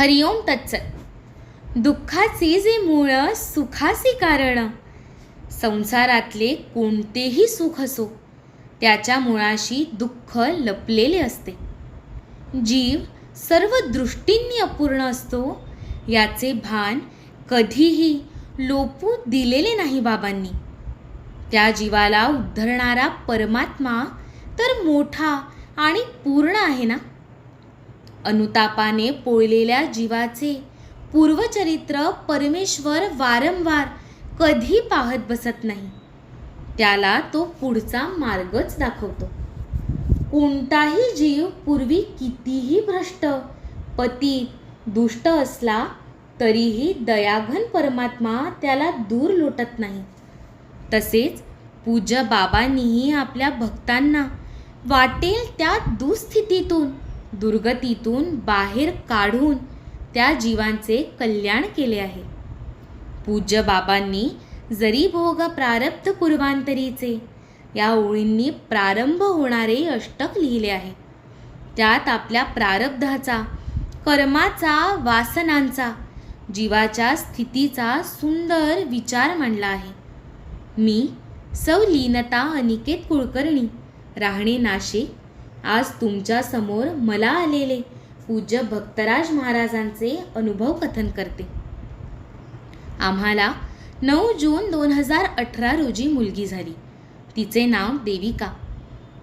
हरिओम तत्सत. दुःखाचे जे मूळ सुखाचे कारण. संसारातले कोणतेही सुख असो त्याच्या मुळाशी दुःख लपलेले असते. जीव सर्व दृष्टींनी अपूर्ण असतो याचे भान कधीही लोपू दिलेले नाही बाबांनी. त्या जीवाला उद्धरणारा परमात्मा तर मोठा आणि पूर्ण आहे ना? अनुतापाने पोळलेल्या जीवाचे पूर्वचरित्र परमेश्वर वारंवार कधी पाहत बसत नाही. त्याला तो पुढचा मार्गच दाखवतो. कोणताही जीव पूर्वी कितीही भ्रष्ट पती दुष्ट असला तरीही दयाघन परमात्मा त्याला दूर लोटत नाही. तसेच पूज्य बाबांनीही आपल्या भक्तांना वाटेल त्या दुस्थितीतून दुर्गतीतून बाहेर काढून त्या जीवांचे कल्याण केले आहे. पूज्य बाबांनी जरी भोग प्रारब्ध पूर्वांतरीचे या ओळींनी प्रारंभ होणारे अष्टक लिहिले आहे. त्यात आपल्या प्रारब्धाचा कर्माचा वासनांचा जीवाच्या स्थितीचा सुंदर विचार मांडला आहे. मी सौ लीनता अनिकेत कुलकर्णी राहणे नाशिक आज तुमच्यासमोर मला आलेले पूज्य भक्तराज महाराजांचे अनुभव कथन करते. आम्हाला नऊ जून दोन हजार अठरा रोजी मुलगी झाली. तिचे नाव देविका.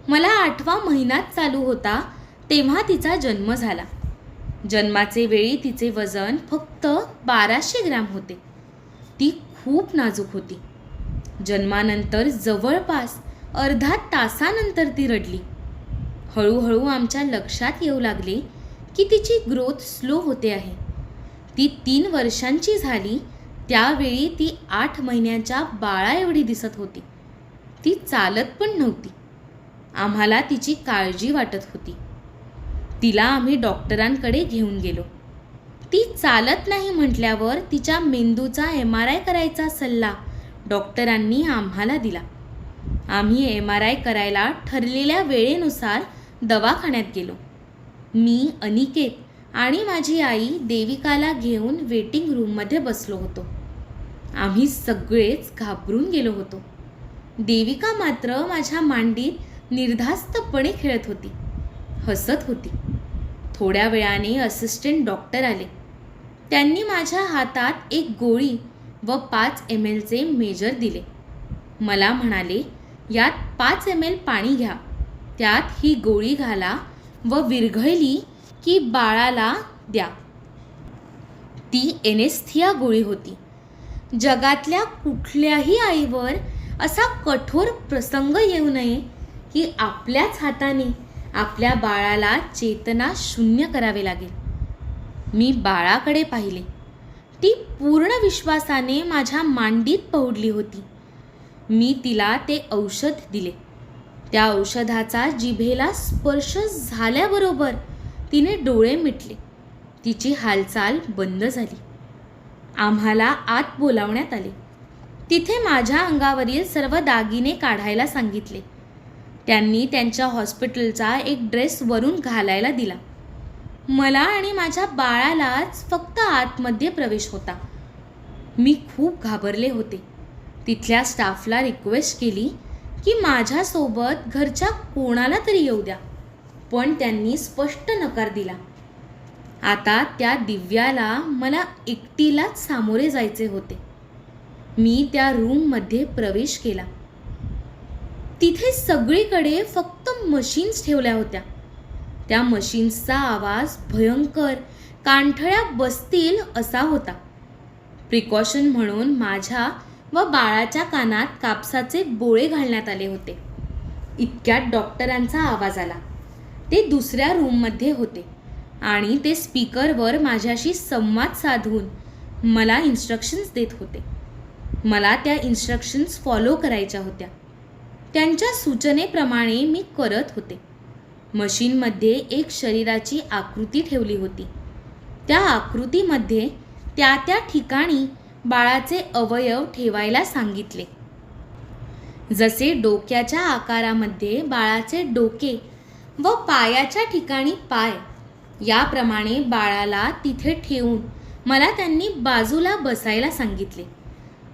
मला आठवा महिनाच चालू होता तेव्हा तिचा जन्म झाला. जन्माचे वेळी तिचे वजन फक्त बाराशे ग्रॅम होते. ती खूप नाजूक होती. जन्मानंतर जवळपास अर्धा तासानंतर ती रडली. हळूहळू आमच्या लक्षात येऊ लागले की तिची ग्रोथ स्लो होते आहे. ती तीन वर्षांची झाली त्यावेळी ती आठ महिन्याच्या बाळाएवढी दिसत होती. ती चालत पण नव्हती. आम्हाला तिची काळजी वाटत होती. तिला आम्ही डॉक्टरांकडे घेऊन गेलो. ती चालत नाही म्हटल्यावर तिच्या मेंदूचा एम आर आय करायचा सल्ला डॉक्टरांनी आम्हाला दिला. आम्ही एम आर आय करायला ठरलेल्या वेळेनुसार दवाखान्यात गेलो. मी अनिकेत आणि माझी आई देविकाला घेऊन वेटिंग रूममध्ये बसलो होतो. आम्ही सगळेच घाबरून गेलो होतो. देविका मात्र माझ्या मांडीत निर्धास्तपणे खेळत होती हसत होती. थोड्या वेळाने असिस्टंट डॉक्टर आले. त्यांनी माझ्या हातात एक गोळी व पाच एम एलचे मेजर दिले. मला म्हणाले यात पाच एम एल पाणी घ्या त्यात ही गोळी घाला व विरघळली की बाळाला द्या. ती एनेस्थिया गोळी होती. जगातल्या कुठल्याही आईवर असा कठोर प्रसंग येऊ नये की आपल्याच हाताने आपल्या बाळाला चेतना शून्य करावे लागेल. मी बाळाकडे पाहिले. ती पूर्ण विश्वासाने माझ्या मांडीत पहुडली होती. मी तिला ते औषध दिले. त्या औषधाचा जिभेला स्पर्श झाल्याबरोबर तिने डोळे मिटले. तिची हालचाल बंद झाली. आम्हाला आत बोलावण्यात आले. तिथे माझ्या अंगावरील सर्व दागिने काढायला सांगितले. त्यांनी त्यांच्या हॉस्पिटलचा एक ड्रेस वरून घालायला दिला. मला आणि माझ्या बाळालाच फक्त आतमध्ये प्रवेश होता. मी खूप घाबरले होते. तिथल्या स्टाफला रिक्वेस्ट केली की माझ्यासोबत घरच्या कोणाला तरी येऊ द्या. पण त्यांनी स्पष्ट नकार दिला. आता त्या दिव्याला मला एकटीलाच सामोरे जायचे होते. मी त्या रूममध्ये प्रवेश केला. तिथे सगळीकडे फक्त मशीन्स ठेवल्या होत्या. त्या मशीन्सचा आवाज भयंकर कांठळ्या बसतील असा होता. प्रिकॉशन म्हणून माझ्या व बाळाच्या कानात कापसाचे बोळे घालण्यात आले होते. इतक्यात डॉक्टरांचा आवाज आला. ते दुसऱ्या रूममध्ये होते आणि ते स्पीकरवर माझ्याशी संवाद साधून मला इन्स्ट्रक्शन्स देत होते. मला त्या इन्स्ट्रक्शन्स फॉलो करायच्या होत्या. त्यांच्या सूचनेप्रमाणे मी करत होते. मशीनमध्ये एक शरीराची आकृती ठेवली होती. त्या आकृतीमध्ये त्या त्या ठिकाणी बाळाचे अवयव ठेवायला सांगितले. जसे डोक्याच्या आकारामध्ये बाळाचे डोके व पायाच्या ठिकाणी पाय याप्रमाणे बाळाला तिथे ठेवून मला त्यांनी बाजूला बसायला सांगितले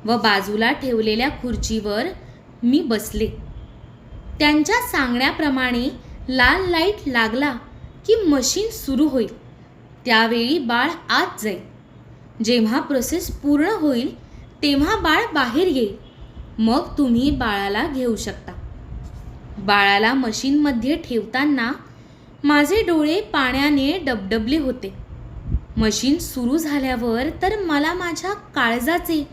व बाजूला ठेवलेल्या खुर्चीवर मी बसले. त्यांच्या सांगण्याप्रमाणे लाल लाइट लागला की मशीन सुरू होईल. त्यावेळी बाळ आत जाईल. जेव्हा प्रोसेस पूर्ण होईल तेव्हा बाळ बाहेर येईल. मग तुम्ही बाळाला घेऊ शकता. बाळाला मशीनमध्ये ठेवताना माझे डोळे पाण्याने डबडबले होते. मशीन सुरू झाल्यावर तर मला माझ्या काळजाचे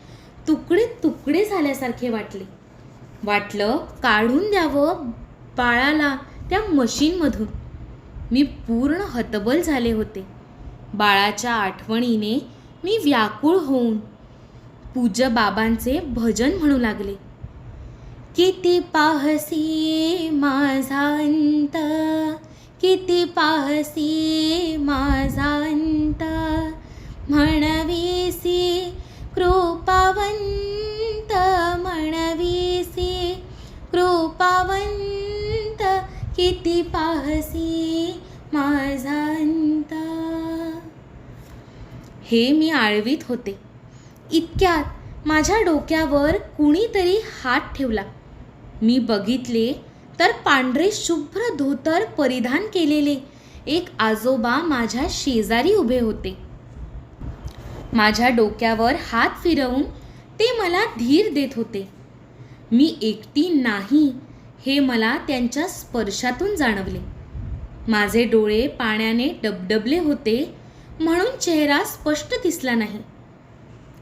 तुकडे तुकडे झाल्यासारखे वाटले. वाटलं काढून द्यावं बाळाला त्या मशीनमधून मी पूर्ण हतबल झाले होते. बाळाच्या आठवणीने मी व्याकुळ होऊन पूज्य बाबांचे भजन म्हणू लागले. किती पाहसी माझा अंत किती पाहसी माझा अंत. म्हणवीसी कृपावंत म्हणवीसी कृपावंत किती पाहसी माझा अंत. हे मी आळवीत होते. इतक्यात माझ्या डोक्यावर कुणीतरी हात ठेवला. मी बघितले तर पांढरे शुभ्र धोतर परिधान केलेले एक आजोबा माझ्या शेजारी उभे होते. माझ्या डोक्यावर हात फिरवून ते मला धीर देत होते. मी एकटी नाही हे मला त्यांच्या स्पर्शातून जाणवले. माझे डोळे पाण्याने डबडबले होते म्हणून चेहरा स्पष्ट दिसला नाही.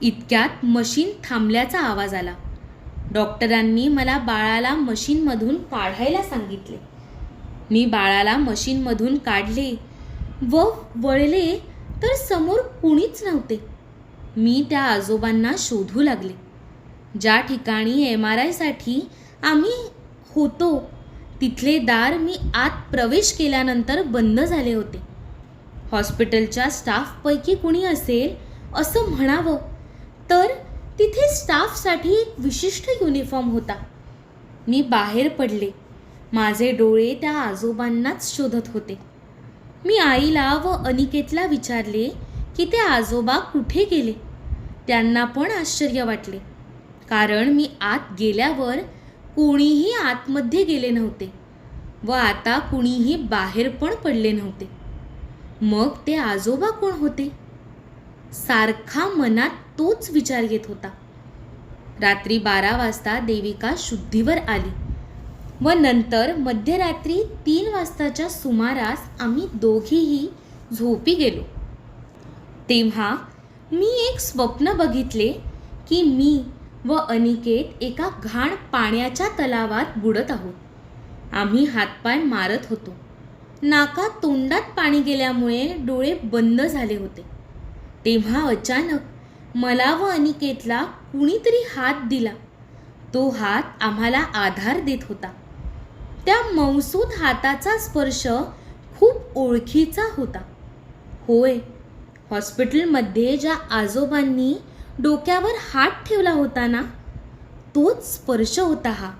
इतक्यात मशीन थांबल्याचा आवाज आला. डॉक्टरांनी मला बाळाला मशीनमधून काढायला सांगितले. मी बाळाला मशीनमधून काढले व वळले तर समोर कुणीच नव्हते. मी त्या आजोबांना शोधू लागले. ज्या ठिकाणी एम आर आयसाठी आम्ही होतो तिथले दार मी आत प्रवेश केल्यानंतर बंद झाले होते. हॉस्पिटलच्या स्टाफपैकी कुणी असेल असं म्हणावं तर तिथे स्टाफसाठी एक विशिष्ट युनिफॉर्म होता. मी बाहेर पडले. माझे डोळे त्या आजोबांनाच शोधत होते. मी आईला व अनिकेतला विचारले की ते आजोबा कुठे गेले? त्यांना पण आश्चर्य वाटले. कारण मी आत गेल्यावर कोणीही आतमध्ये गेले नव्हते व आता कुणीही बाहेर पण पडले नव्हते. मग ते आजोबा कोण होते? सारखा मनात तोच विचार येत होता. रात्री बारा वाजता देविका शुद्धीवर आली. व नंतर मध्यरात्री तीन वाजताच्या सुमारास आम्ही दोघीही झोपी गेलो. तेव्हा मी एक स्वप्न बघितले की मी व अनिकेत एका घाण पाण्याच्या तलावात बुडत आहोत. आम्ही हातपाय मारत होतो. नाका तोंडात पाणी गेल्यामुळे डोळे बंद झाले होते. तेव्हा अचानक मला व अनिकेतला कुणीतरी हात दिला. तो हात आम्हाला आधार देत होता. त्या मौसूद हाताचा स्पर्श खूप ओळखीचा होता. होय हॉस्पिटलमध्ये ज्या आजोबांनी डोक्यावर हात ठेवला होता ना तोच स्पर्श होता हा.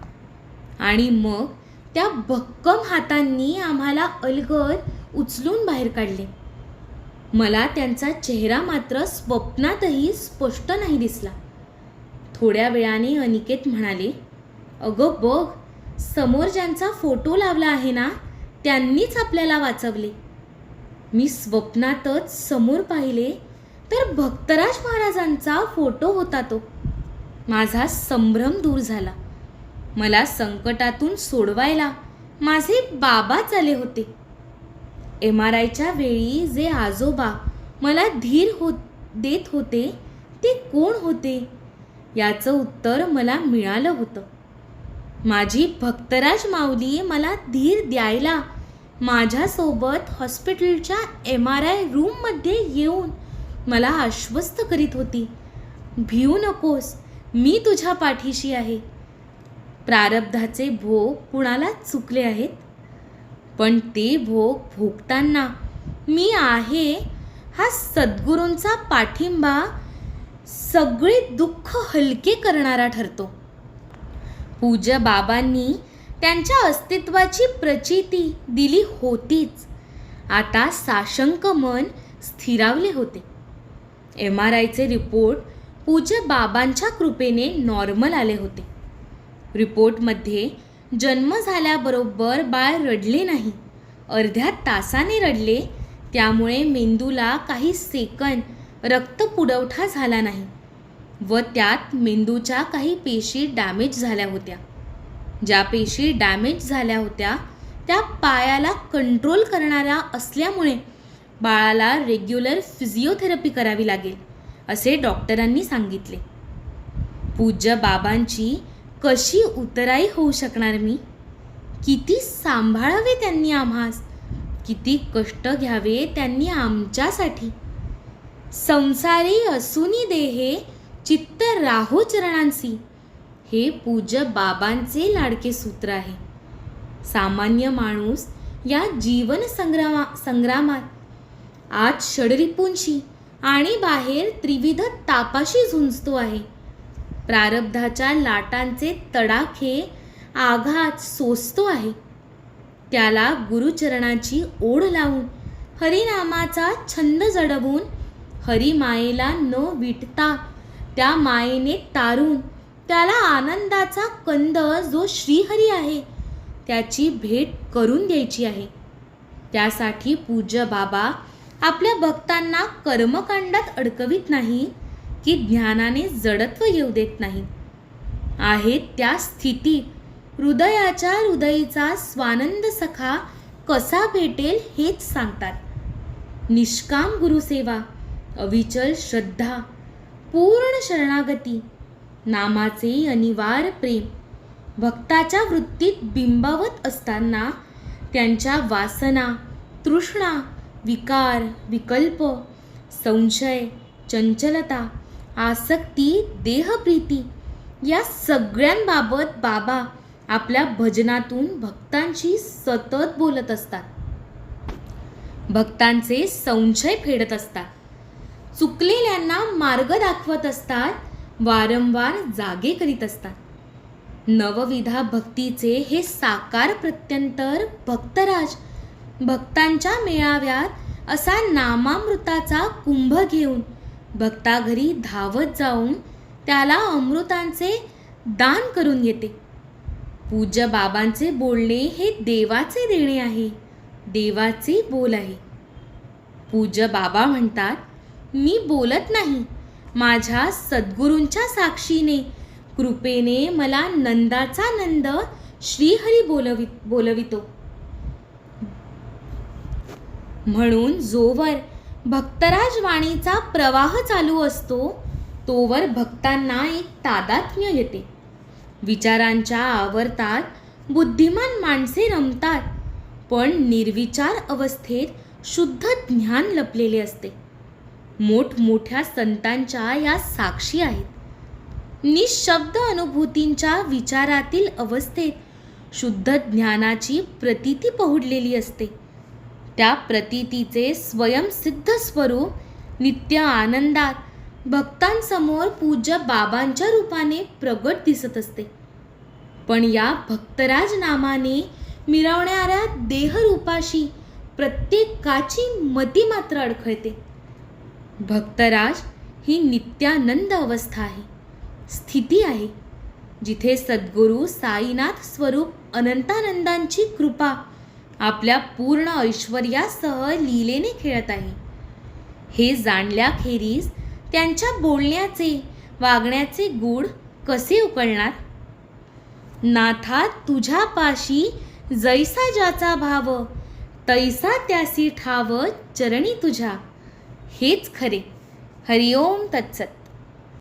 आणि मग त्या भक्कम हातांनी आम्हाला अलगद उचलून बाहेर काढले. मला त्यांचा चेहरा मात्र स्वप्नातही स्पष्ट नाही दिसला. थोड्या वेळाने अनिकेत म्हणाले अगं बघ समोर ज्यांचा फोटो लावला आहे ना त्यांनीच आपल्याला वाचवले. मी स्वप्नातच समोर पाहिले तर भक्तराज महाराजांचा फोटो होता तो. माझा संभ्रम दूर झाला. मला संकटातून सोडवायला माझे बाबाच आले होते. एम आर आयच्या वेळी जे आजोबा मला धीर हो देत होते ते कोण होते? याचं उत्तर मला मिळालं होतं. माझी भक्तराज माऊली मला धीर द्यायला माझ्यासोबत हॉस्पिटलच्या एम आर आय रूममध्ये येऊन मला आश्वस्त करीत होती. भिऊ नकोस मी तुझ्या पाठीशी आहे. प्रारब्धाचे भोग कुणाला चुकले आहेत? पण ते भोग भोगताना मी आहे हा सद्गुरूंचा पाठिंबा सगळे दुःख हलके करणारा ठरतो. पूज्य बाबांनी त्यांच्या अस्तित्वाची प्रचिती दिली होतीच. आता साशंक मन स्थिरावले होते. एम आर आयचे रिपोर्ट पूज्य बाबांच्या कृपेने नॉर्मल आले होते. रिपोर्टमध्ये जन्म झाल्याबरोबर बाळ रडले नाही. अर्ध्या तासाने रडले त्यामुळे मेंदूला काही सेकंद रक्तपुरवठा झाला नाही व त्यात मेंदूच्या काही पेशी डॅमेज झाल्या होत्या. ज्या पेशी डॅमेज झाल्या होत्या त्या पायाला कंट्रोल करणाऱ्या असल्यामुळे बाळाला रेग्युलर फिजिओथेरपी करावी लागेल असे डॉक्टरांनी सांगितले. पूज्य बाबांची कशी उतराई होऊ शकणार मी? किती सांभाळावे त्यांनी आम्हास? किती कष्ट घ्यावे त्यांनी आमच्यासाठी? संसारी असुनी देहे चित्त राहो चरणांसी हे पूज्य बाबांचे लाडके सूत्र आहे. सामान्य माणूस या जीवन संग्रामा संग्रामात आज षडरिपूंशी आणि बाहेर त्रिविध तापाशी झुंजतो आहे. प्रारब्धाच्या लाटांचे तडाखे आघात सोसतो आहे. त्याला गुरुचरणाची ओढ लावून हरिनामाचा छंद जडवून हरिमायेला न विटता त्या मायेने तारून त्याला आनंदाचा कंद जो श्रीहरी आहे त्याची भेट करून द्यायची आहे. त्यासाठी पूज्य बाबा आपल्या भक्तांना कर्मकांडात अडकवित नाही की ध्यानाने जडत्व येऊ देत नाही. आहेत त्या स्थितीत हृदयाच्या हृदयीचा स्वानंद सखा कसा भेटेल हेच सांगतात. निष्काम गुरुसेवा अविचल श्रद्धा पूर्ण शरणागती नामाचे अनिवार्य प्रेम. भक्ताच्या वृत्तीत बिंबावत असताना त्यांच्या वासना तृष्णा विकार विकल्प संशय चंचलता आसक्ती देहप्रीती या सगळ्यांबाबत बाबा आपल्या भजनातून भक्तांशी सतत बोलत असतात. भक्तांचे संशय फेडत असतात. चुकलेल्यांना मार्ग दाखवत असतात वारंवार जागे करीत असतात. नवविधा भक्तीचे हे साकार प्रत्यंतर भक्तराज भक्तांच्या मेळाव्यात असा नामामृताचा कुंभ घेऊन भक्ताघरी धावत जाऊन त्याला अमृतांचे दान करून येते. पूज्य बाबांचे बोलणे हे देवाचे देणे आहे देवाचे बोल आहे. पूज्य बाबा म्हणतात मी बोलत नाही. माझ्या सद्गुरूंच्या साक्षीने कृपेने मला नंदाचा नंद श्रीहरी बोलवि बोलवितो. म्हणून जोवर भक्तराज वाणीचा प्रवाह चालू असतो तोवर भक्तांना एक तादात्म्य येते. विचारांच्या आवर्तात बुद्धिमान माणसे रमतात पण निर्विचार अवस्थेत शुद्ध ज्ञान लपलेले असते. मोठमोठ्या संतांच्या या साक्षी आहेत. निशब्द अनुभूतींच्या विचारातील अवस्थेत शुद्ध ज्ञानाची प्रतीती पहुडलेली असते. त्या प्रतीतीचे स्वयंसिद्ध स्वरूप नित्य आनंदात भक्तांसमोर पूज्य बाबांच्या रूपाने प्रगट दिसत असते. पण या भक्तराज नामाने मिरवणाऱ्या देहरूपाशी प्रत्येकाची मती मात्र अडखळते. भक्तराज ही नित्यानंद अवस्था आहे स्थिती आहे जिथे सद्गुरू साईनाथ स्वरूप अनंतानंदांची कृपा आपल्या पूर्ण ऐश्वर्यासह लीलेने खेळत आहे. हे जाणल्याखेरीज त्यांच्या बोलण्याचे वागण्याचे गूढ कसे उकळणार? नाथा तुझ्यापाशी जैसा ज्याचा भाव तैसा त्यासी ठाव चरणी तुझ्या. हेच खरे. हरिओम तत्सत.